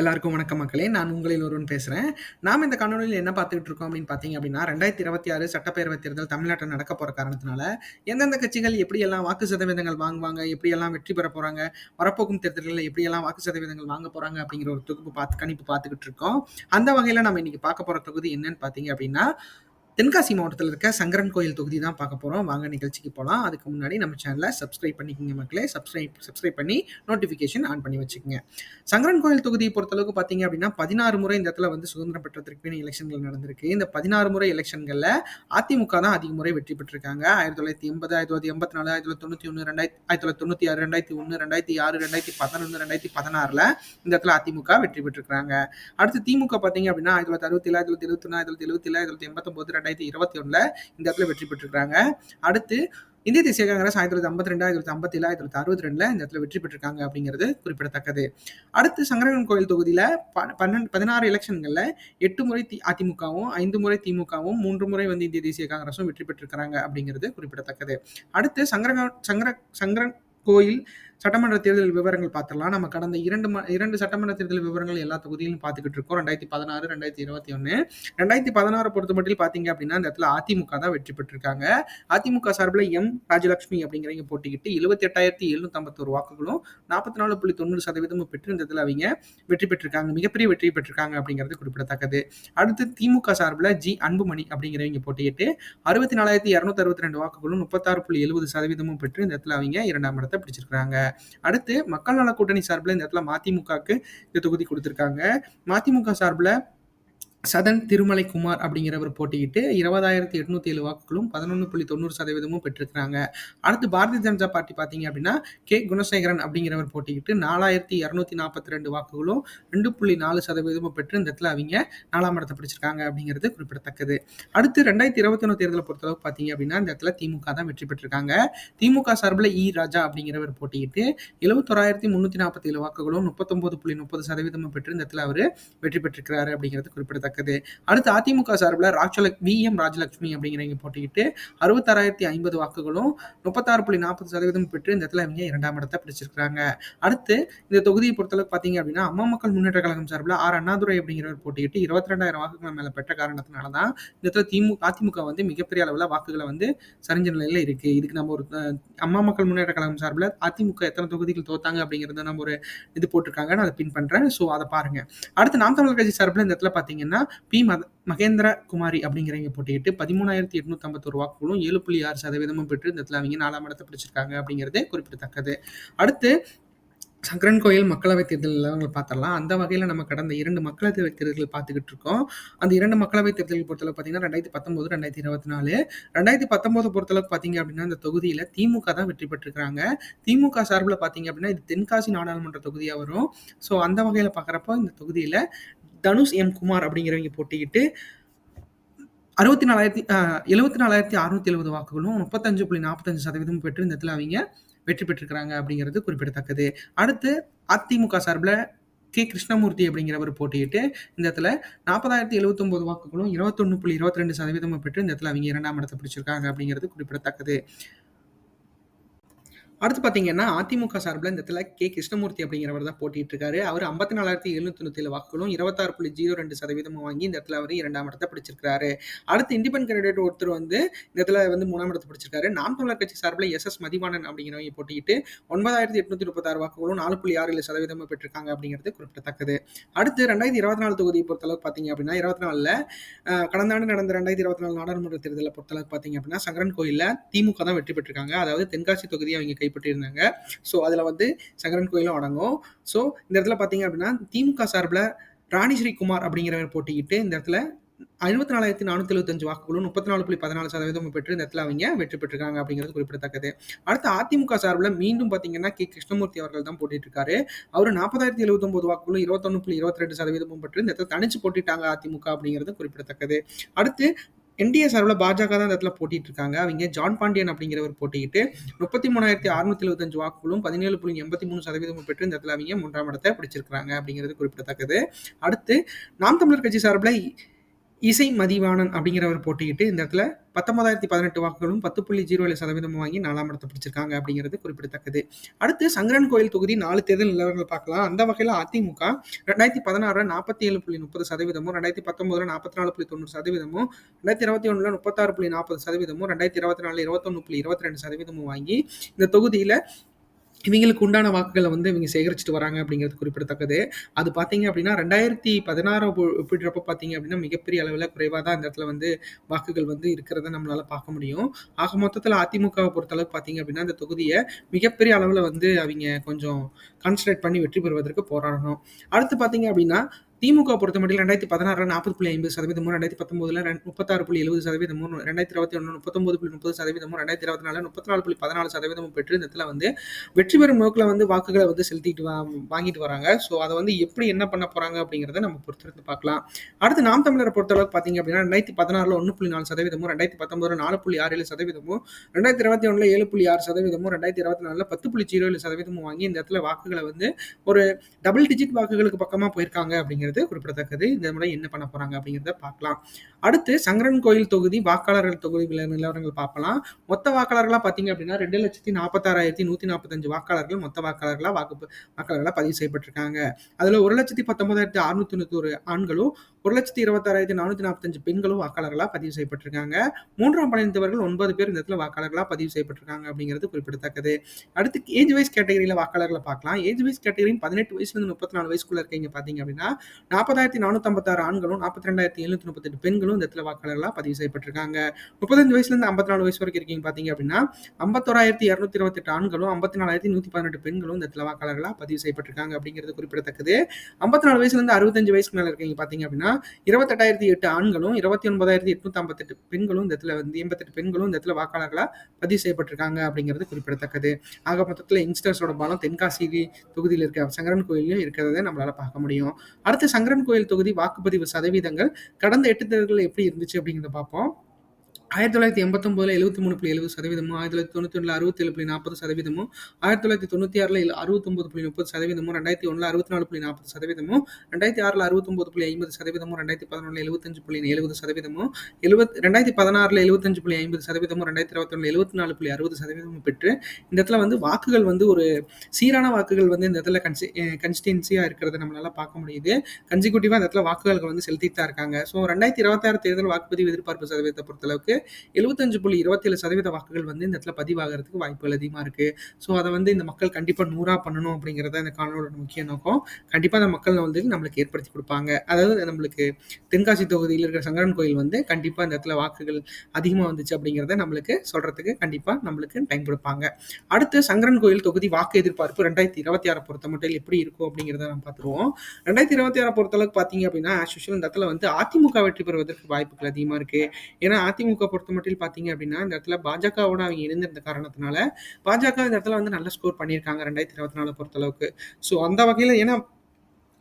எல்லாருக்கும் வணக்கம் மக்களே. நான் உங்களில் ஒருவன் பேசுகிறேன் நாம் இந்த காணொலியில் என்ன பார்த்துக்கிட்டு இருக்கோம் அப்படின்னு பார்த்தீங்க அப்படின்னா ரெண்டாயிரத்தி இருபத்தி ஆறு சட்டப்பேரவை தேர்தல் தமிழ்நாட்டில் நடக்க போகிற காரணத்தினால எந்தெந்த கட்சிகள் எப்படியெல்லாம் வாக்கு சதவீதங்கள் வாங்குவாங்க எப்படியெல்லாம் வெற்றி பெற போகிறாங்க வரப்போக்கும் தேர்தல்களில் எப்படியெல்லாம் வாக்கு சதவீதங்கள் வாங்க போகிறாங்க அப்படிங்கிற ஒரு தொகுப்பு பார்த்து கணிப்பு பார்த்துக்கிட்டு இருக்கோம். அந்த வகையில் நம்ம இன்னைக்கு பார்க்க போகிற தொகுதி என்னன்னு பார்த்தீங்க அப்படின்னா தென்காசி மாவட்டத்தில் இருக்க சங்கரன் கோயில் தொகுதி தான் பார்க்க போகிறோம் வாங்க நிகழ்ச்சிக்கு போகலாம் அதுக்கு முன்னாடி நம்ம சேனலை சப்ஸ்கிரைப் பண்ணிக்கோங்க மக்களே. சப்ஸ்கிரைப் சப்ஸ்கிரைப் பண்ணி நோட்டிஃபிகேஷன் ஆன் பண்ணி வச்சுக்கோங்க. சங்கரன் கோயில் தொகுதியை பொறுத்தளவுக்கு பார்த்தீங்க அப்படின்னா பதினாறு முறை இந்த இடத்துல வந்து சுதந்திரம் பெற்றதற்கு எலெக்ஷன்கள் நடந்திருக்கு. இந்த பதினாறு முறை எலெக்ஷன்களில் அதிமுக தான் அதிக முறை வெற்றி பெற்றிருக்காங்க. ஆயிரத்தி தொள்ளாயிரத்தி எண்பது ஆயிரத்தி தொள்ளாயிரத்தி எண்பத்தி நாலு ஆயிரத்தி தொள்ளாயிரத்தி தொண்ணூற்றி ஒன்று ரெண்டாயிரத்தி ஆயிரத்தி தொள்ளாயிரத்தி தொண்ணூற்றி ஆறு ரெண்டாயிரத்தி ஒன்று ரெண்டாயிரத்தி ஆறு ரெண்டாயிரத்தி பதினொன்று ரெண்டாயிரத்தி பதினாறில் இந்த இடத்துல அதிமுக வெற்றி பெற்றிருக்காங்க. அடுத்து திமுக பார்த்தீங்க அப்படின்னா ஆயிரத்தி தொள்ளாயிரத்தி அறுபத்தி ஏழு ஆயிரத்தி தொள்ளாயிரத்தி எழுபத்தி ஒன்று ஆயிரத்தி தொள்ளாயிரத்தி எழுபத்தி ஏழு ஆயிரத்தி தொள்ளாயிரத்தி எண்பத்தொம்பது ரெண்டாயிரத்தி இருபத்தி ஒன்றில் இந்த இடத்துல வெற்றி பெற்றிருக்காங்க அடுத்து இந்திய தேசிய காங்கிரஸ் ஆயிரத்தி தொள்ளாயிரத்தி ஐம்பத்தி ரெண்டு ஆயிரத்தி தொள்ளாயிரத்தி ஐம்பத்தி ஏழு ஆயிரத்தி தொள்ளாயிரத்தி அறுபத்தி ரெண்டுல இந்த இடத்துல வெற்றி பெற்றிருக்காங்க அப்படிங்கிறது குறிப்பிடத்தக்கது. அடுத்து சங்கரகன் கோயில் தொகுதியில பன்னெண்டு பதினாறு எலெக்ஷன்கள்ல எட்டு முறை தி அதிமுகவும் ஐந்து முறை திமுகவும் மூன்று முறை வந்து இந்திய தேசிய காங்கிரஸும் வெற்றி பெற்றிருக்கிறாங்க அப்படிங்கிறது குறிப்பிடத்தக்கது. அடுத்து சங்கரகன் சங்கர சங்கரன் கோயில் சட்டமன்ற தேர்தல் விவரங்கள் பார்த்துடலாம். நம்ம கடந்த இரண்டு ம இரண்டு சட்டமன்ற தேர்தல் விவரங்கள் எல்லா தொகுதியிலும் பார்த்துக்கிட்டு இருக்கோம். ரெண்டாயிரத்தி பதினாறு ரெண்டாயிரத்தி இருபத்தி ஒன்று ரெண்டாயிரத்தி பதினாறு பொறுத்த மட்டும் பார்த்தீங்க அப்படின்னா இந்த இடத்துல அதிமுக தான் வெற்றி பெற்றிருக்காங்க. அதிமுக சார்பில் எம் ராஜலட்சுமி அப்படிங்கிறவங்க போட்டிக்கிட்டு எழுபத்தி எட்டாயிரத்தி எழுநூத்தம்பத்தோரு வாக்குகளும் நாற்பத்தி நாலு புள்ளி தொண்ணூறு சதவீதமும் பெற்று இந்த இடத்துல அவங்க வெற்றி பெற்றிருக்காங்க. மிகப்பெரிய வெற்றி பெற்றிருக்காங்க அப்படிங்கிறது குறிப்பிடத்தக்கது. அடுத்து திமுக சார்பில் ஜி அன்புமணி அப்படிங்கிறவங்க போட்டிக்கிட்டு அறுபத்தி நாலாயிரத்தி இரநூத்தி அறுபத்தி ரெண்டு வாக்குகளும் முப்பத்தாறு புள்ளி எழுபது சதவீதமும் பெற்று இந்த இடத்துல அவங்க இரண்டாம் இடத்தை பிடிச்சிருக்காங்க அடுத்து மக்கள் நல கூட்டணி சார்பில் இந்த இடத்துல மதிமுகவுக்கு இந்த தொகுதி கொடுத்துருக்காங்க. மதிமுக சார்பில் சதன் திருமலை குமார் அப்படிங்கிறவர் போட்டியிட்டு இருபதாயிரத்தி எட்நூத்தி ஏழு வாக்குகளும் பதினொன்று புள்ளி தொண்ணூறு சதவீதமும் பெற்றிருக்கிறாங்க. அடுத்து பாரதிய ஜனதா பார்ட்டி பார்த்தீங்க அப்படின்னா கே. குணசேகரன் அப்படிங்கிறவர் போட்டியிட்டு நாலாயிரத்தி இரநூத்தி நாற்பத்தி ரெண்டு வாக்குகளும் ரெண்டு புள்ளி நாலு சதவீதமும் பெற்று இந்த இடத்துல அவங்க நாலாம் இடத்தை பிடிச்சிருக்காங்க அப்படிங்கிறது குறிப்பிடத்தக்கது. அடுத்து ரெண்டாயிரத்தி இருபத்தி ஒன்று தேர்தலை பொறுத்தளவுக்கு பார்த்தீங்க அப்படின்னா இந்த இடத்துல திமுக தான் வெற்றி பெற்றிருக்காங்க. திமுக சார்பில் இ. ராஜா அப்படிங்கிறவர் போட்டியிட்டு எழுபத்தொராயிரத்தி முன்னூத்தி நாற்பத்தி ஏழு வாக்குகளும் முப்பத்தொன்பது புள்ளி முப்பது சதவீதமும் பெற்று இந்த இடத்துல அவர் வெற்றி பெற்றிருக்கிறாரு அப்படிங்கிறது குறிப்பிடத்தக்கது. நடக்குது. அடுத்து அதிமுக சார்பில் ராஜல வி எம் ராஜலட்சுமி அப்படிங்கிறவங்க போட்டிக்கிட்டு அறுபத்தாறாயிரத்தி ஐம்பது வாக்குகளும் முப்பத்தாறு புள்ளி நாற்பது சதவீதம் பெற்று இந்த இடத்துல அவங்க இரண்டாம் இடத்தை பிடிச்சிருக்கிறாங்க. அடுத்து இந்த தொகுதியை பொறுத்தளவுக்கு பார்த்தீங்க அப்படின்னா அம்மா மக்கள் முன்னேற்ற கழகம் சார்பில் ஆர் அண்ணாதுரை அப்படிங்கிறவர் போட்டிக்கிட்டு இருபத்தி ரெண்டாயிரம் வாக்குகள் மேலே பெற்ற காரணத்தினால தான் இந்த இடத்துல திமுக அதிமுக வந்து மிகப்பெரிய அளவில் வாக்குகளை வந்து சரிஞ்ச நிலையில் இருக்கு. இதுக்கு நம்ம ஒரு அம்மா மக்கள் முன்னேற்ற கழகம் சார்பில் அதிமுக எத்தனை தொகுதிகள் தோத்தாங்க அப்படிங்கிறத நம்ம ஒரு இது போட்டிருக்காங்க நான் அதை பின் பண்ணுறேன் ஸோ அதை பாருங்க. அடுத்து நாம் தமிழர் கட்சி சார்பில் இந்த இடத்துல பார்த்தீங்கன்னா பி மத மகேந்திர குமாரி அப்படிங்கிறவங்க போட்டிட்டு பதிமூணாயிரத்தி எட்நூத்தி ஐம்பத்தொரு வாக்குகளும் ஏழு புள்ளி ஆறு சதவீதமும் பெற்று இந்த இடத்துல அவங்க நாலாம் இடத்தை பிடிச்சிருக்காங்க அப்படிங்கிறது குறிப்பிடத்தக்கது. அடுத்து சங்கரன் கோயில் மக்களவைத் தேர்தல் பார்த்துடலாம். அந்த வகையில் நம்ம கடந்த இரண்டு மக்களவைத் தேர்தல்கள் பார்த்துக்கிட்டு இருக்கோம். அந்த இரண்டு மக்களவைத் தேர்தல் பொறுத்தளவு பார்த்தீங்கன்னா ரெண்டாயிரத்தி பத்தொம்போது ரெண்டாயிரத்தி இருபத்தி நாலு. ரெண்டாயிரத்தி பத்தொம்போது பொறுத்தளவு பார்த்தீங்க அப்படின்னா அந்த தொகுதியில் திமுக தான் வெற்றி பெற்றிருக்கிறாங்க. திமுக சார்பில் பார்த்தீங்க அப்படின்னா இது தென்காசி நாடாளுமன்ற தொகுதியாக வரும். ஸோ அந்த வகையில் பார்க்குறப்போ இந்த தொகுதியில் தனுஷ் எம் குமார் அப்படிங்கிறவங்க போட்டிக்கிட்டு அறுபத்தி நாலாயிரத்தி எழுபத்தி நாலாயிரத்தி அறுநூத்தி எழுபது வாக்குகளும் முப்பத்தஞ்சு புள்ளி நாற்பத்தஞ்சு சதவீதம் பெற்று இந்த இடத்துல அவங்க வெற்றி பெற்றிருக்கிறாங்க அப்படிங்கிறது குறிப்பிடத்தக்கது. அடுத்து அதிமுக சார்பில் கே கிருஷ்ணமூர்த்தி அப்படிங்கிறவர் போட்டியிட்டு இந்த இடத்துல நாற்பதாயிரத்தி எழுபத்தொம்போது வாக்குகளும் இருபத்தொன்னு புள்ளி இருபத்தி ரெண்டு சதவீதமும் பெற்று இந்த இடத்துல அவங்க இரண்டாம் இடத்தை பிடிச்சிருக்காங்க அப்படிங்கிறது குறிப்பிடத்தக்கது. அடுத்து பார்த்தீங்கன்னா அதிமுக சார்பில் இந்த இடத்துல கே. கிருஷ்ணமூர்த்தி அப்படிங்கிறவர் தான் போட்டிட்டு இருக்காரு அவர் ஐம்பத்தி நாலாயிரத்தி எழுநூத்தி தொண்ணூத்தி வாக்குகளும் இருபத்தாறு புள்ளி ஜீரோ ரெண்டு சதவீதமும் வாங்கி இந்த இடத்துல அவர் இரண்டாம் இடத்தை பிடிச்சிருக்காரு அடுத்து இண்டிபெண்ட் கேண்டிடேட் ஒருத்தர் வந்து இந்த இடத்துல வந்து மூணாம் இடத்தை பிடிச்சிருக்காரு. நாம் தமிழர் கட்சி சார்பில் எஸ். எஸ். மதிவாணன் அப்படிங்கிறவங்க போட்டிட்டு ஒன்பதாயிரத்தி எட்நூத்தி முப்பத்தாறு வாக்குகளும் நாலு புள்ளி ஆறு ஏழு சதவீதமும் பெற்றிருக்காங்க அப்படிங்கிறது குறிப்பிடத்தக்கது. அடுத்து ரெண்டாயிரத்தி இருபத்தி நாலு தொகுதியை பொறுத்தளவுக்கு பார்த்தீங்க அப்படின்னா இருபத்தி நாலில் கடந்த ஆண்டு நடந்த ரெண்டாயிரத்தி இருபத்தி நாலு நாடாளுமன்ற தேர்தலை பொறுத்தளவுக்கு பார்த்தீங்க அப்படின்னா சங்கரன் கோயிலில் திமுக தான் வெற்றி பெற்றிருக்காங்க. அதாவது தென்காசி தொகுதியை அவங்க கை கைப்பற்றியிருந்தாங்க. ஸோ அதில் வந்து சங்கரன் கோயிலும் அடங்கும். ஸோ இந்த இடத்துல பார்த்தீங்க அப்படின்னா திமுக சார்பில் ராணி ஸ்ரீகுமார் அப்படிங்கிறவர் போட்டிக்கிட்டு இந்த இடத்துல அறுபத்தி நாலாயிரத்தி நானூற்றி எழுபத்தஞ்சு வாக்குகளும் முப்பத்தி நாலு புள்ளி பதினாலு சதவீதம் பெற்று இந்த இடத்துல அவங்க வெற்றி பெற்றிருக்காங்க அப்படிங்கிறது குறிப்பிடத்தக்கது. அடுத்து அதிமுக சார்பில் மீண்டும் பார்த்தீங்கன்னா கே. கிருஷ்ணமூர்த்தி அவர்கள் தான் போட்டிட்டு இருக்காரு அவர் நாற்பதாயிரத்தி எழுபத்தொம்பது வாக்குகளும் இருபத்தொன்னு புள்ளி இருபத்தி ரெண்டு சதவீதமும் பெற்று இந்த இடத்துல தனிச்சு போட்டிட்டாங்க அதிமுக அப்படிங்கிறது குறிப்பிடத்தக்கது. அடுத்து என்டிஏ சார்பில் பாஜக தான் இந்த இடத்துல போட்டிட்டு இருக்காங்க அவங்க ஜான் பாண்டியன் அப்படிங்கிறவர் போட்டிக்கிட்டு முப்பத்தி மூணாயிரத்தி அறுநூத்தி எழுபத்தஞ்சு வாக்குகளும் பதினேழு புள்ளி எண்பத்தி மூணு சதவீதம் பெற்று இந்த இடத்துல அவங்க மூன்றாம் இடத்தை பிடிச்சிருக்காங்க அப்படிங்கிறது குறிப்பிடத்தக்கது. அடுத்து நாம் தமிழர் கட்சி சார்பில் இசை மதிவாணன் அப்படிங்கிறவர் போட்டியிட்டு இந்த இடத்துல பத்தொன்பதாயிரத்தி பதினெட்டு வாக்குகளும் பத்து புள்ளி ஜீரோ ஏழு சதவீதமும் வாங்கி நாலாம் இடத்தை பிடிச்சிருக்காங்க அப்படிங்கிறது குறிப்பிடத்தக்கது. அடுத்து சங்கரன் கோயில் தொகுதி நாலு தேர்தல் நிலவரங்கள் பார்க்கலாம். அந்த வகையில் அதிமுக ரெண்டாயிரத்தி பதினாறுல நாற்பத்தி ஏழு புள்ளி முப்பது சதவீதமும் ரெண்டாயிரத்தி பத்தொன்பதுல நாற்பத்தி நாலு புள்ளி தொண்ணூறு சதவீதமும் ரெண்டாயிரத்தி இருபத்தி ஒன்றுல முப்பத்தாறு புள்ளி நாற்பது சதவீதமும் ரெண்டாயிரத்தி இருபத்தி நாலு இருபத்தொன்னு புள்ளி இருபத்தி ரெண்டு சதவீதமும் வாங்கி இந்த தொகுதியில் இவங்களுக்கு உண்டான வாக்குகளை வந்து இவங்க சேகரிச்சுட்டு வராங்க அப்படிங்கிறது குறிப்பிடத்தக்கது. அது பார்த்தீங்க அப்படின்னா ரெண்டாயிரத்தி பதினாறு ஒப்பிடுறப்ப பார்த்தீங்க அப்படின்னா மிகப்பெரிய அளவில் குறைவாக தான் அந்த இடத்துல வந்து வாக்குகள் வந்து இருக்கிறத நம்மளால் பார்க்க முடியும். ஆக மொத்தத்தில் அதிமுகவை பொறுத்தளவுக்கு பார்த்தீங்க அப்படின்னா அந்த தொகுதியை மிகப்பெரிய அளவில் வந்து அவங்க கொஞ்சம் கான்சன்ட்ரேட் பண்ணி வெற்றி பெறுவதற்கு போராடணும். அடுத்து பார்த்தீங்க அப்படின்னா திமுக பொறுத்த மட்டும் ரெண்டாயிரத்தி பதினாறு நாற்பது புள்ளி ஐம்பது சதவீதமும் ரெண்டாயிரத்தி பத்தொன்பதுல முப்பத்தாறு புள்ளி எழுபது சதவீதமும் ரெண்டாயிரத்தி இருபத்தி ஒன்று முப்பத்தொன்பது புள்ளி முப்பது சதவீதமும் ரெண்டாயிரத்தி இருபத்தி நாலு முப்பத்தி நாலு புள்ளி பதினாலு சதவீதமும் பெற்று இந்த இடத்துல வந்து வெற்றி பெறும் நோக்கில் வந்து வாக்குகளை வந்து செலுத்திட்டு வா வாங்கிட்டு வராங்க. ஸோ அதை வந்து எப்படி என்ன பண்ண போறாங்க அப்படிங்கிறத நம்ம பொறுத்திருந்து பார்க்கலாம். அடுத்து நாம் தமிழரை பொறுத்தளவுக்கு பார்த்தீங்க அப்படின்னா ரெண்டாயிரத்தி பதினாறுல ஒன்று புள்ளி நாலு சதவீதமும் ரெண்டாயிரத்தி பத்தொன்பதுல நாலு புள்ளி ஆறு ஏழு சதவீதமும் ரெண்டாயிரத்தி இருபத்தி ஒன்றுல ஏழு புள்ளி ஆறு சதவீதமும் ரெண்டாயிரத்தி இருபத்தி நாலுல பத்து புள்ளி ஜீரோ ஏழு சதவீதமும் வாங்கி இந்த இடத்துல வாக்குகளை வந்து ஒரு டபுள் டிஜிட் வாக்குகளுக்கு பக்கமாக போயிருக்காங்க அப்படிங்கிறது குறிப்பிடத்தக்கது. இந்த முறை என்ன பண்ண போறாங்க அப்படிங்கிறத பார்க்கலாம். அடுத்து சங்கரன் கோயில் தொகுதி வாக்காளர்கள் தொகுதி நிலவரங்கள் பார்க்கலாம் மொத்த வாக்காளர்களாக பார்த்தீங்க அப்படின்னா ரெண்டு லட்சத்தி நாற்பத்தாறாயிரத்தி நூற்றி நாற்பத்தஞ்சு வாக்காளர்கள் மொத்த வாக்காளர்களாக வாக்கு வாக்காளர்களாக பதிவு செய்யப்பட்டிருக்காங்க. அதில் ஒரு லட்சத்தி பத்தொன்பதாயிரத்தி அறுநூத்தி தொண்ணூத்தி ஆண்களும் ஒரு லட்சத்தி இருபத்தாறாயிரத்தி நானூற்றி நாற்பத்தஞ்சு பெண்களும் வாக்காளர்களாக பதிவு செய்யப்பட்டிருக்காங்க. மூன்றாம் பணிந்தவர்கள் ஒன்பது பேர் இந்த இடத்துல வாக்காளர்களாக பதிவு செய்யப்பட்டிருக்காங்க அப்படிங்கிறது குறிப்பிடத்தக்கது. அடுத்து ஏஜ் வைஸ் கேட்டகரியில் வாக்காளர்களை பார்க்கலாம். ஏஜ் வைஸ் கேட்டகரியின் பதினெட்டு வயசுலேருந்து முப்பத்தி நாலு வயசுக்குள்ள இருக்கீங்க பார்த்தீங்க அப்படின்னா நாற்பதாயிரத்தி நானூற்றம்பத்தாறு ஆண்களும் நாற்பத்தி ரெண்டாயிரத்தி எழுநூத்தி முப்பத்தெட்டு பெண்களும் இந்த இடத்துல வாக்காளர்களாக பதிவு செய்யப்பட்டிருக்காங்க. முப்பத்தஞ்சு வயசுலேருந்து ஐம்பத்தி நாலு வயசு வரைக்கும் இருக்கீங்க பார்த்தீங்க அப்படின்னா ஐம்பத்தோராயிரத்தி இரநூத்தி இருபத்தெட்டு ஆண்களும் ஐம்பத்தி நாலாயிரத்தி நூற்றி பதினெட்டு பெண்களும் இந்த இடத்துல வாக்காளர்களாக பதிவு செய்யப்பட்டிருக்காங்க அப்படிங்கிறது குறிப்பிடத்தக்கது. ஐம்பத்தி நாலு வயசுலேருந்து அறுபத்தஞ்சு வயசுக்கு மேலே இருக்கீங்க பார்த்தீங்க அப்படின்னா இருபத்தெட்டாயிரத்தி எட்டு ஆண்களும் இருபத்தி ஒன்பதாயிரத்தி எட்நூத்தி ஐம்பத்தெட்டு பெண்களும் இந்த இடத்துல வந்து எண்பத்தெட்டு பெண்களும் இந்த இடத்துல வாக்காளர்களாக பதிவு செய்யப்பட்டிருக்காங்க அப்படிங்கிறது குறிப்பிடத்தக்கது. ஆக மொத்தத்தில் யங்ஸ்டர்ஸோட பலம் தென்காசி தொகுதியில் இருக்க சங்கரன் கோயிலையும் இருக்கிறத நம்மளால பார்க்க முடியும். அடுத்த சங்கரன் கோயில் தொகுதி வாக்குப்பதிவு சதவீதங்கள் கடந்த எட்டு தேர்தல்கள் எப்படி இருந்துச்சு அப்படிங்கிறத பார்ப்போம். ஆயிரத்தி தொள்ளாயிரத்தி எண்பத்தொம்போதில் எழுபத்தி மூணு புள்ளி எழுபது சதவீதமும் ஆயிரத்தி தொள்ளாயிரத்தி தொண்ணூற்றி ஒன்றில் அறுபத்தேழு புள்ளி நாற்பது சதவீதமும் ஆயிரத்தி தொள்ளாயிரத்தி தொண்ணூற்றி ஆறில் அறுபத்தொம்பது புள்ளி முப்பது சதவீதமும் ரெண்டாயிரத்தி ஒன்றில் அறுபத்தி நாலு புள்ளி நாற்பது சதவீதமும் ரெண்டாயிரத்தி ஆறில் அறுபத்தொம்பது புள்ளி ஐம்பது சதவீதமும் ரெண்டாயிரத்தி பதினொன்றில் எழுபத்தஞ்சு புள்ளி எழுபது சதவீதமும் எழுபத் ரெண்டாயிரத்தி பதினாறில் எழுபத்தஞ்சு புள்ளி ஐம்பது சதவீதமும் ரெண்டாயிரத்தி இருபத்தொன்னு எழுபத்தி நாலு புள்ளி அறுபது சதவீதமும் பெற்று இந்த இடத்துல வந்து வாக்குகள் வந்து ஒரு சீரான வாக்குகள் வந்து இந்த இடத்துல கன்சி கன்ஸ்டிடன்சியாக இருக்கிறத நம்மளால பார்க்க முடியுது. கன்சிக்யூட்டிவாக இந்த இடத்துல வாக்குகள் வந்து செலுத்திட்டு தான் இருக்காங்க. ஸோ ரெண்டாயிரத்தி இருபத்தாறு தேர்தல் வாக்குப்பதிவு எதிர்பார்ப்பு சதவீதத்தை பொறுத்தளவுக்கு எழுபத்தஞ்சு புள்ளி இருபத்தேழு சதவீத வாக்குகள் வந்து இந்த இடத்துல பதிவாகிறதுக்கு வாய்ப்புகள் அதிகமாக இருக்கு. ஸோ அதை வந்து இந்த மக்கள் கண்டிப்பாக நூறா பண்ணணும் அப்படிங்கிறத இந்த காணொலியோட முக்கிய நோக்கம். கண்டிப்பாக அந்த மக்கள் வந்து நம்மளுக்கு ஏற்படுத்தி கொடுப்பாங்க. அதாவது நம்மளுக்கு தென்காசி தொகுதியில் இருக்கிற சங்கரன் கோயில் வந்து கண்டிப்பாக இந்த இடத்துல வாக்குகள் அதிகமாக வந்துச்சு அப்படிங்கிறத நம்மளுக்கு சொல்றதுக்கு கண்டிப்பாக நம்மளுக்கு டைம் கொடுப்பாங்க அடுத்து சங்கரன் கோயில் தொகுதி வாக்கு எதிர்பார்ப்பு ரெண்டாயிரத்தி இருபத்தி ஆறு பொறுத்த மட்டும் எப்படி இருக்கும் அப்படிங்கிறத நம்ம பார்த்துருவோம். ரெண்டாயிரத்தி இருபத்தி ஆறு பொறுத்தளவுக்கு பார்த்தீங்க அப்படின்னா ஆஸ்யூஷுவல் இந்த இடத்துல வந்து அதிமுக வெற்றி பெறுவதற்கு வாய்ப்புகள் அதிகமாக இருக்கு. ஏன்னா அதிமுக பொறுத்த மட்டும் பார்த்தீங்க அப்படின்னா இந்த இடத்துல பாஜகவோட அவங்க இணைந்திருந்த காரணத்தினால பாஜக இந்த இடத்துல வந்து நல்ல ஸ்கோர் பண்ணியிருக்காங்க ரெண்டாயிரத்தி இருபத்தி நாலு பொறுத்தளவுக்கு. ஸோ அந்த வகையில் ஏன்னா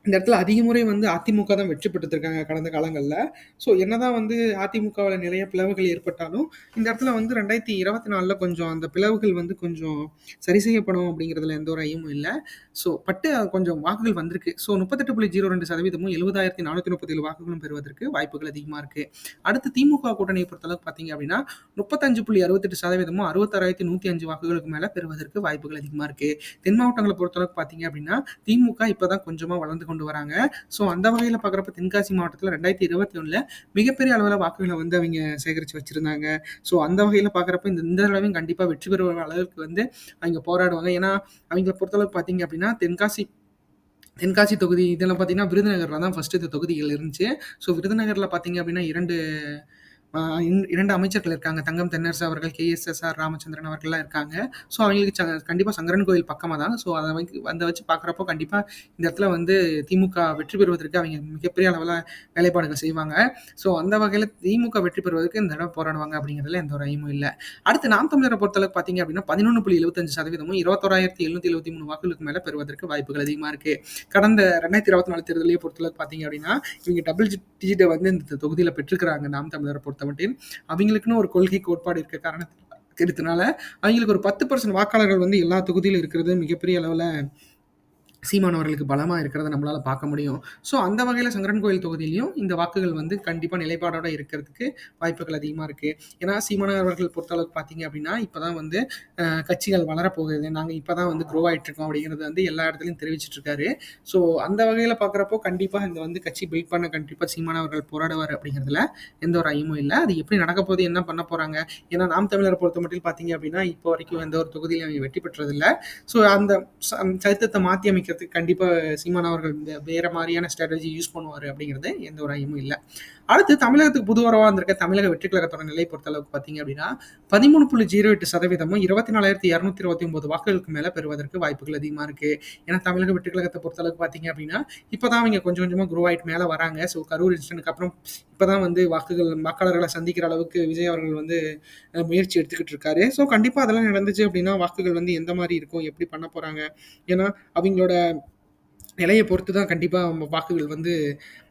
இந்த இடத்துல அதிக முறை வந்து அதிமுக தான் வெற்றி பெற்றுருக்காங்க கடந்த காலங்களில். ஸோ என்னதான் வந்து அதிமுகவில் நிறைய பிளவுகள் ஏற்பட்டாலும் இந்த இடத்துல வந்து ரெண்டாயிரத்தி இருபத்தி நாலில் கொஞ்சம் அந்த பிளவுகள் வந்து கொஞ்சம் சரி செய்யப்படும் அப்படிங்கிறதுல எந்த ஒரு ஐயமும் இல்லை. ஸோ பட்டு கொஞ்சம் வாக்குகள் வந்திருக்கு. ஸோ முப்பத்தெட்டு புள்ளி ஜீரோ ரெண்டு சதவீதமும் எழுபதாயிரத்தி நானூற்றி முப்பத்தேழு வாக்குகளும் பெறுவதற்கு வாய்ப்புகள் அதிகமாக இருக்குது அடுத்து திமுக கூட்டணியை பொறுத்தளவுக்கு பார்த்தீங்க அப்படின்னா முப்பத்தஞ்சு புள்ளி அறுபத்தெட்டு சதவீதமும் அறுபத்தாறாயிரத்தி நூற்றி அஞ்சு வாக்குகளுக்கு மேலே பெறுவதற்கு வாய்ப்புகள் அதிகமாக இருக்குது தென் மாவட்டங்களை பொறுத்தளவுக்கு பார்த்தீங்க அப்படின்னா திமுக இப்போ தான் கொஞ்சமாக வளர்ந்து கொண்டு கொண்டு வராங்க. ஸோ அந்த வகையில் பார்க்குறப்ப தென்காசி மாவட்டத்தில் ரெண்டாயிரத்தி இருபத்தி ஒன்றில் மிகப்பெரிய அளவில் வாக்குகளை வந்து அவங்க சேகரித்து வச்சுருந்தாங்க. ஸோ அந்த வகையில் பார்க்குறப்ப இந்த இந்த அளவையும் கண்டிப்பாக வெற்றி பெறுவ அளவுக்கு வந்து அவங்க போராடுவாங்க. ஏன்னா அவங்கள பொறுத்தளவுக்கு பார்த்தீங்க அப்படின்னா தென்காசி தென்காசி தொகுதி இதில் பார்த்தீங்கன்னா விருதுநகரில் தான் ஃபஸ்ட்டு இந்த தொகுதிகள் இருந்துச்சு. ஸோ விருதுநகரில் பார்த்தீங்க அப்படின்னா இரண்டு இரண்டு அமைச்சர்கள் இருக்காங்க. தங்கம் தென்னரசு அவர்கள் K. S. S. R. Ramachandran அவர்கள்லாம் இருக்காங்க. ஸோ அவங்களுக்கு கண்டிப்பாக சங்கரன் கோயில் பக்கமாக தான். ஸோ அதை வந்து வச்சு பார்க்குறப்போ கண்டிப்பாக இந்த இடத்துல வந்து திமுக வெற்றி பெறுவதற்கு அவங்க மிகப்பெரிய அளவில் வேலைப்பாடுகள் செய்வாங்க. ஸோ அந்த வகையில் திமுக வெற்றி பெறுவதற்கு இந்த இடம் போராடுவாங்க அப்படிங்கிறதுல எந்த ஒரு ஐயமும் இல்லை. அடுத்து நாம் தமிழரை பொறுத்தளவுக்கு பார்த்தீங்க அப்படின்னா பதினொன்று புள்ளி எழுபத்தஞ்சு சதவீதமும் இருபத்தோராயிரத்தி எழுநூத்தி எழுபத்தி மூணு வாக்குகளுக்கு மேலே பெறுவதற்கு வாய்ப்புகள் அதிகமாக இருக்கு. கடந்த ரெண்டாயிரத்தி இருபத்தி நாலு தேர்தலையே பொறுத்தளவுக்கு பார்த்தீங்க அப்படின்னா இவங்க டபுள் டிஜிட்டை வந்து இந்த தொகுதியில் பெற்றுக்கிறாங்க நாம் தமிழரை பொறுத்த மட்டும் அவங்களுக்குன்னு ஒரு கொள்கை கோட்பாடு இருக்க காரணத்தினால இருக்கிறதுனால அவங்களுக்கு ஒரு பத்து பர்சன்ட் வாக்காளர்கள் வந்து எல்லா தொகுதியிலும் இருக்கிறது மிகப்பெரிய அளவில் சீமான் அவர்களுக்கு பலமாக இருக்கிறத நம்மளால் பார்க்க முடியும். ஸோ அந்த வகையில் சங்கரன் கோயில் தொகுதியிலையும் இந்த வாக்குகள் வந்து கண்டிப்பாக நிலைப்பாடோடு இருக்கிறதுக்கு வாய்ப்புகள் அதிகமாக இருக்குது ஏன்னா சீமான் அவர்கள் பொறுத்த அளவுக்கு பார்த்தீங்க அப்படின்னா, இப்போ தான் வந்து கட்சிகள் வளரப்போகுது. நாங்கள் இப்போ தான் வந்து க்ரோ ஆகிட்ருக்கோம் இருக்கோம் அப்படிங்கிறது வந்து எல்லா இடத்துலையும் தெரிவிச்சிட்ருக்காரு ஸோ அந்த வகையில் பார்க்குறப்போ கண்டிப்பாக இந்த வந்து கட்சி பில்ட் பண்ண கண்டிப்பாக சீமான் அவர்கள் போராடுவார் அப்படிங்கிறதுல எந்த ஒரு ஐயமும் இல்லை. அது எப்படி நடக்க போகுது, என்ன பண்ண போகிறாங்க ஏன்னா நாம் தமிழரை பொறுத்தமட்டில் பார்த்தீங்க அப்படின்னா, இப்போ வரைக்கும் எந்த ஒரு தொகுதியிலும் வெற்றி பெற்றதில்லை. ஸோ அந்த ச மாற்றி அமைக்க அமைக்கிறதுக்கு கண்டிப்பாக சீமான் அவர்கள் இந்த வேற மாதிரியான ஸ்ட்ராட்டஜி யூஸ் பண்ணுவார் அப்படிங்கிறது எந்த ஒரு ஐயமும் இல்லை அடுத்து தமிழகத்துக்கு புது வரவா வந்திருக்க தமிழக வெற்றிக்கழகத்தோட நிலை பொறுத்த அளவுக்கு பார்த்தீங்க அப்படின்னா, 13.08% 24,229 வாக்குகளுக்கு மேலே பெறுவதற்கு வாய்ப்புகள் அதிகமாக இருக்குது ஏன்னா தமிழக வெற்றிக் கழகத்த பொறுத்த அளவுக்கு பார்த்தீங்க அப்படின்னா, இப்போ தான் அவங்க கொஞ்சம் கொஞ்சமாக குரோ ஆகிட்டு மேலே வராங்க. ஸோ கரூர் இன்சிடென்ட்க்கு அப்புறம் இப்போ தான் வந்து வாக்குகள் வாக்காளர்களை சந்திக்கிற அளவுக்கு விஜய் அவர்கள் வந்து முயற்சி எடுத்துக்கிட்டு இருக்காரு. ஸோ கண்டிப்பாக அதெல்லாம் நடந்துச்சு அப்படின்னா, வாக்குகள் வந்து எந்த மாதிரி இருக்கும்? எப்படி பண்ண போகிறாங்க ஏன்னா அவங்களோட the நிலையை பொறுத்து தான் கண்டிப்பாக அவங்க வாக்குகள் வந்து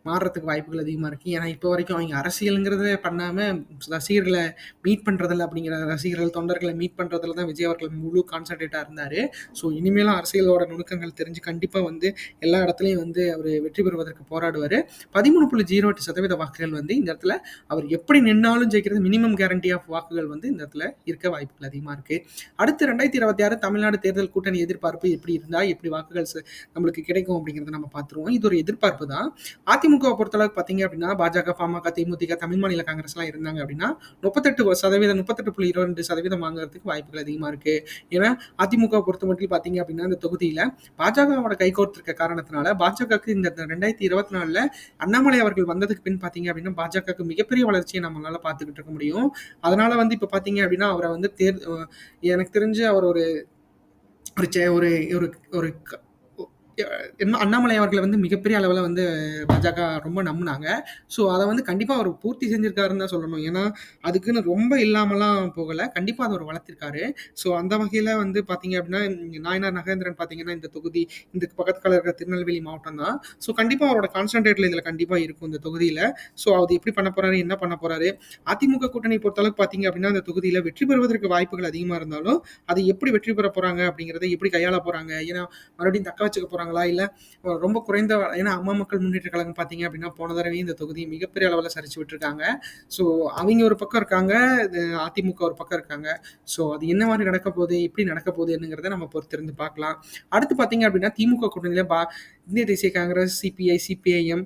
மாறுறதுக்கு வாய்ப்புகள் அதிகமாக இருக்குது ஏன்னா இப்போ வரைக்கும் அவங்க அரசியலுங்கிறத பண்ணாமல் ரசிகர்களை மீட் பண்ணுறதில்ல அப்படிங்கிற ரசிகர்கள், தொண்டர்களை மீட் பண்ணுறதுல தான் விஜய் அவர்கள் முழு கான்சன்ட்ரேட்டாக இருந்தார். ஸோ இனிமேலும் அரசியலோட நுணுக்கங்கள் தெரிஞ்சு கண்டிப்பாக வந்து எல்லா இடத்துலையும் வந்து அவர் வெற்றி பெறுவதற்கு போராடுவார். பதிமூணு புள்ளி ஜீரோ எட்டு சதவீத வாக்குகள் வந்து இந்த இடத்துல அவர் எப்படி நின்னாலும் ஜெயிக்கிறது மினிமம் கேரண்டி ஆஃப் வாக்குகள் வந்து இந்த இடத்துல இருக்க வாய்ப்புகள் அதிகமாக இருக்குது அடுத்து 2026 தமிழ்நாடு தேர்தல் கூட்டணி எதிர்பார்ப்பு எப்படி இருந்தால் எப்படி வாக்குகள் நம்மளுக்கு கிடைக்கும் அப்படிங்கிறத நம்ம பார்த்துருவோம். இது ஒரு எதிர்பார்ப்பு தான். அதிமுகவை பொறுத்தளவுக்கு பார்த்தீங்க அப்படின்னா, பாஜக, பாமக, தேமுதிக, தமிழ் மாநில காங்கிரஸ்லாம் இருந்தாங்க அப்படின்னா 38% 38.2% வாங்குறதுக்கு வாய்ப்புகள் அதிகமாக இருக்கு. ஏன்னா பொறுத்த வரையில் பார்த்தீங்க அப்படின்னா, இந்த தொகுதியில் பாஜகவோட கைகோர்த்திருக்க காரணத்தினால பாஜகவுக்கு இந்த 2024ல அண்ணாமலை அவர்கள் வந்ததுக்கு பின் பார்த்தீங்க அப்படின்னா, பாஜகவுக்கு மிகப்பெரிய வளர்ச்சியை நம்மளால பார்த்துக்கிட்டு இருக்க முடியும். அதனால வந்து இப்போ பார்த்தீங்க அப்படின்னா, அவரை வந்து தேர் எனக்கு தெரிஞ்சு அவர் ஒரு ஒரு செ ஒரு ஒரு ஒரு என்ன அண்ணாமலை அவர்களை வந்து மிகப்பெரிய அளவில் வந்து பாஜக ரொம்ப நம்புனாங்க. ஸோ அதை வந்து கண்டிப்பாக அவர் பூர்த்தி செஞ்சிருக்காருன்னு தான் சொல்லணும். ஏன்னா, அதுக்குன்னு ரொம்ப இல்லாமலாம் போகலை கண்டிப்பாக அதை அவர் வளர்த்திருக்காரு. ஸோ அந்த வகையில் வந்து பார்த்தீங்க அப்படின்னா, நாயனார் நகேந்திரன் பார்த்தீங்கன்னா, இந்த தொகுதி இந்த பக்கத்தில் இருக்கிற திருநெல்வேலி மாவட்டம் தான். ஸோ கண்டிப்பாக அவரோட கான்சன்ட்ரேட்டில் இதில் கண்டிப்பாக இருக்கும் இந்த தொகுதியில் ஸோ அது எப்படி பண்ண போகிறாரு என்ன பண்ண போகிறாரு அதிமுக கூட்டணி பொறுத்தளவுக்கு பார்த்தீங்க அப்படின்னா, அந்த தொகுதியில் வெற்றி பெறுவதற்கு வாய்ப்புகள் அதிகமாக இருந்தாலும், அதை எப்படி வெற்றி பெற போகிறாங்க அப்படிங்கிறத எப்படி கையாள போகிறாங்க ஏன்னா மறுபடியும் தக்க வச்சுக்க போகிறாங்க போறாங்களா? இல்ல ரொம்ப குறைந்த ஏன்னா அம்மா மக்கள் முன்னேற்ற கழகம் பார்த்தீங்க அப்படின்னா, போன தடவையும் இந்த தொகுதி மிகப்பெரிய அளவில் சரிச்சு விட்டுருக்காங்க. ஸோ அவங்க ஒரு பக்கம் இருக்காங்க. இது அதிமுக ஒரு பக்கம் இருக்காங்க. ஸோ அது என்ன மாதிரி நடக்க போகுது? எப்படி நடக்க என்னங்கிறத நம்ம பொறுத்திருந்து பார்க்கலாம். அடுத்து பார்த்தீங்க அப்படின்னா, திமுக கூட்டணியில் பா இந்திய தேசிய காங்கிரஸ், சிபிஐ, சிபிஐஎம்,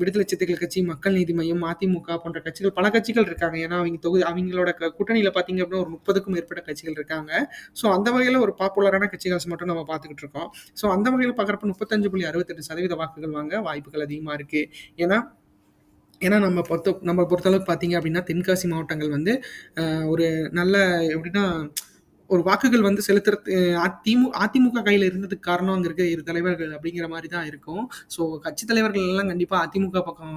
விடுதலை சிறுத்தைகள் கட்சி, மக்கள் நீதி மையம் அதிமுக போன்ற கட்சிகள் பல கட்சிகள் இருக்காங்க. ஏன்னா அவங்க தொகுதி அவங்களோட கூட்டணியில் பார்த்தீங்க அப்படின்னா, ஒரு 30க்கும் மேற்பட்ட கட்சிகள் இருக்காங்க. ஸோ அந்த வகையில் ஒரு பாப்புலரான கட்சிகள் மட்டும் நம்ம பார்த்துக்கிட்டு இருக்கோம். ஸோ அந்த வகையில பார்க்குறப்ப 35.68% வாக்குகள் வாங்க வாய்ப்புகள் அதிகமா இருக்கு. ஏன்னா ஏன்னா நம்ம பொறுத்த நம்ம பொறுத்தளவுக்கு பார்த்தீங்க அப்படின்னா, தென்காசி மாவட்டங்கள் வந்து ஒரு நல்ல எப்படின்னா, ஒரு வாக்குகள் வந்து செலுத்துறது அ அதிமுக கையில இருந்ததுக்கு காரணம் அங்க இருக்க இரு தலைவர்கள் அப்படிங்கிற மாதிரி தான் இருக்கும். ஸோ கட்சி தலைவர்கள் எல்லாம் கண்டிப்பா அதிமுக பக்கம்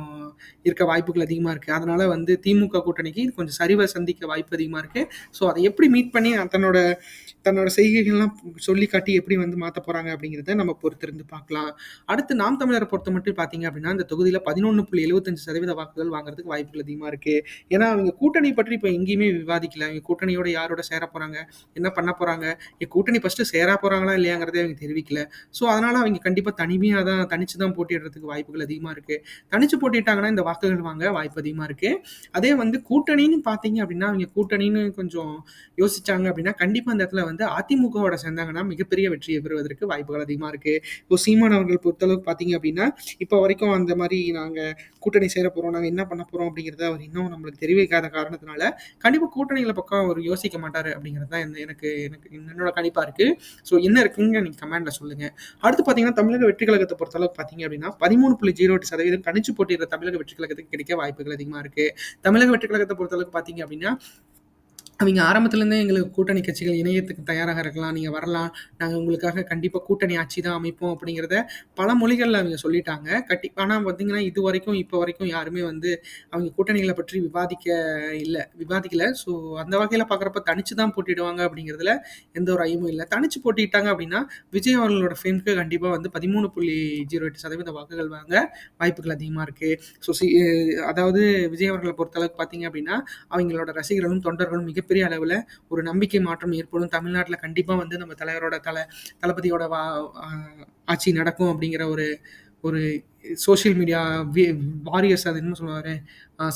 இருக்க வாய்ப்புகள் அதிகமா இருக்கு. அதனால வந்து திமுக கூட்டணிக்கு கொஞ்சம் சரிவை சந்திக்க வாய்ப்பு அதிகமா இருக்கு. ஸோ அதை எப்படி மீட் பண்ணி தன்னோட தன்னோட செய்கைகள்லாம் சொல்லி காட்டி எப்படி வந்து மாத்த போறாங்க அப்படிங்கிறத நம்ம பொறுத்திருந்து பார்க்கலாம். அடுத்து நாம் தமிழரை பொறுத்த மட்டும் பார்த்தீங்க அப்படின்னா, இந்த தொகுதியில 11.75% வாக்குகள் வாங்குறதுக்கு வாய்ப்புகள் அதிகமா இருக்கு. ஏன்னா அவங்க கூட்டணி பற்றி இப்ப எங்கேயுமே விவாதிக்கல. அவங்க கூட்டணியோட யாரோட சேர போறாங்க? என்ன பண்ண போறாங்க? கூட்டணி ஃபர்ஸ்ட் சேரா போறாங்களா இல்லையாங்கிறதே அவங்க தெரிவிக்கல. ஸோ அதனால அவங்க கண்டிப்பா தனிமையாக தான் தனிச்சு தான் போட்டியிடுறதுக்கு வாய்ப்புகள் அதிகமா இருக்கு. தனிச்சு போட்டிட்டாங்கன்னா இந்த வாக்குகள் வாங்க வாய்ப்பு அதிகமா இருக்கு. அதே வந்து கூட்டணின்னு பார்த்தீங்க அப்படின்னா, அவங்க கூட்டணின்னு கொஞ்சம் யோசிச்சாங்க அப்படின்னா, கண்டிப்பா அந்த இடத்துல வந்து அதிமுகவோட சேர்ந்தாங்கன்னா மிகப்பெரிய வெற்றியை பெறுவதற்கு வாய்ப்புகள் அதிகமா இருக்கு. இப்போ சீமான் அவர்கள் பொறுத்தளவுக்கு பார்த்தீங்க அப்படின்னா, இப்போ வரைக்கும் அந்த மாதிரி நாங்க கூட்டணி சேர போறோம், நாங்க என்ன பண்ண போறோம் அப்படிங்கிறத அவர் இன்னும் நம்மளுக்கு தெரிவிக்காத காரணத்தினால, கண்டிப்பா கூட்டணிகள பக்கம் அவர் யோசிக்க மாட்டாரு அப்படிங்கிறது தான் எனக்கு எனக்கு என்னோட கணிப்பாக இருக்கு. ஸோ என்ன இருக்குன்னு நீங்க கமெண்டில் சொல்லுங்க. அடுத்து பார்த்தீங்கன்னா, தமிழக வெற்றி கழகத்தை பொறுத்தளவுக்கு பார்த்தீங்க அப்படின்னா, 13.08% தனிச்சு போட்டியிடுற தமிழக வெற்றி கழகத்துக்கு கிடைக்க வாய்ப்புகள் அதிகமா இருக்கு. தமிழக வெற்றி கழகத்தை பொறுத்தளவுக்கு பார்த்தீங்க அப்படின்னா, அவங்க ஆரம்பத்துலேருந்தே எங்களுக்கு கூட்டணி கட்சிகள் இணையத்துக்கு தயாராக இருக்கலாம். நீங்கள் வரலாம். நாங்கள் உங்களுக்காக கண்டிப்பாக கூட்டணி ஆட்சி தான் அமைப்போம் அப்படிங்கிறத பல மொழிகளில் அவங்க சொல்லிட்டாங்க. கட்டி ஆனா பார்த்தீங்கன்னா, இதுவரைக்கும் இப்போ வரைக்கும் யாருமே வந்து அவங்க கூட்டணிகளை பற்றி விவாதிக்க இல்லை விவாதிக்கல. ஸோ அந்த வகையில் பார்க்குறப்ப தனிச்சு தான் போட்டிடுவாங்க அப்படிங்கிறதுல எந்த ஒரு ஐயமும் இல்லை தனிச்சு போட்டிட்டாங்க அப்படின்னா, விஜய் அவர்களோட ஃபேமுக்கு கண்டிப்பாக வந்து 13.08% வாக்குகள் வாங்க வாய்ப்புகள் அதிகமாக இருக்குது ஸோ சி அதாவது விஜய் அவர்களை பொறுத்தளவுக்கு பார்த்தீங்க அப்படின்னா, அவங்களோட ரசிகர்களும், தொண்டர்களும் மிகப்பெரிய மிகப்பெரிய அளவில் ஒரு நம்பிக்கை மாற்றம் ஏற்படும். தமிழ்நாட்டில் கண்டிப்பாக வந்து நம்ம தலைவரோட தலை தளபதியோட வா ஆட்சி நடக்கும் அப்படிங்கிற ஒரு ஒரு சோஷியல் மீடியா வாரியர்ஸ் அது என்ன சொல்லுவார்.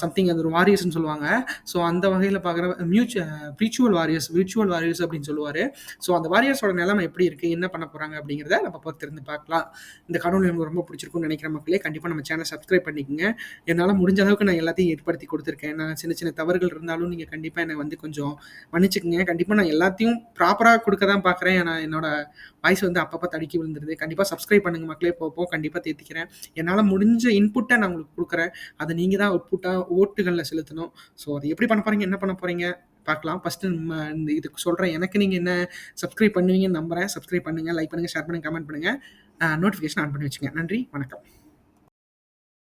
சம்திங் அது ஒரு வாரியர்ஸ்னு சொல்லுவாங்க. ஸோ அந்த வகையில் பார்க்குற மியூச்சு ப்ரீச்சுவல் வாரியர்ஸ் விர்ச்சுவல் வாரியர்ஸ் அப்படின்னு சொல்லுவார். ஸோ அந்த வாரியர்ஸோட நிலைமை எப்படி இருக்குது என்ன பண்ண போகிறாங்க அப்படிங்கிறத நம்ம பொறுத்திருந்து பார்க்கலாம். இந்த கடவுள் எனக்கு ரொம்ப பிடிச்சிருக்கும்னு நினைக்கிற மக்களே கண்டிப்பாக நம்ம சேனல் சப்ஸ்கிரைப் பண்ணிக்கோங்க. என்னால் முடிஞ்ச அளவுக்கு நான் எல்லாத்தையும் ஏற்படுத்தி கொடுத்துருக்கேன். நான் சின்ன சின்ன தவறுகள் இருந்தாலும் நீங்கள் கண்டிப்பாக என்னை வந்து கொஞ்சம் மன்னிச்சுக்கோங்க. கண்டிப்பாக நான் எல்லாத்தையும் ப்ராப்பராக கொடுக்க தான் பார்க்குறேன் நான் என்னோட வாய்ஸ் வந்து அப்பப்போ தடுக்கி விழுந்துருது. கண்டிப்பாக சப்ஸ்கிரைப் பண்ணுங்கள் மக்களே. போப்போம். கண்டிப்பாக தேத்திக்கிறேன். என்னால் முடிஞ்ச இன்புட்டை நான் உங்களுக்கு கொடுக்குறேன். அதை நீங்கள் தான் அவுட்புட்டாக ஓட்டுகளில் செலுத்தணும். ஸோ அதை எப்படி பண்ண போகிறீங்க என்ன பண்ண போகிறீங்க பார்க்கலாம். ஃபஸ்ட்டு நம்ம இந்த இதுக்கு சொல்கிறேன் எனக்கு நீங்கள் என்ன சப்ஸ்கிரைப் பண்ணுவீங்கன்னு நம்புகிறேன் சப்ஸ்கிரைப் பண்ணுங்கள் லைக் பண்ணுங்கள் ஷேர் பண்ணுங்கள் கமெண்ட் பண்ணுங்கள் நோட்டிஃபிகேஷன் ஆன் பண்ணி வச்சுங்க நன்றி வணக்கம்.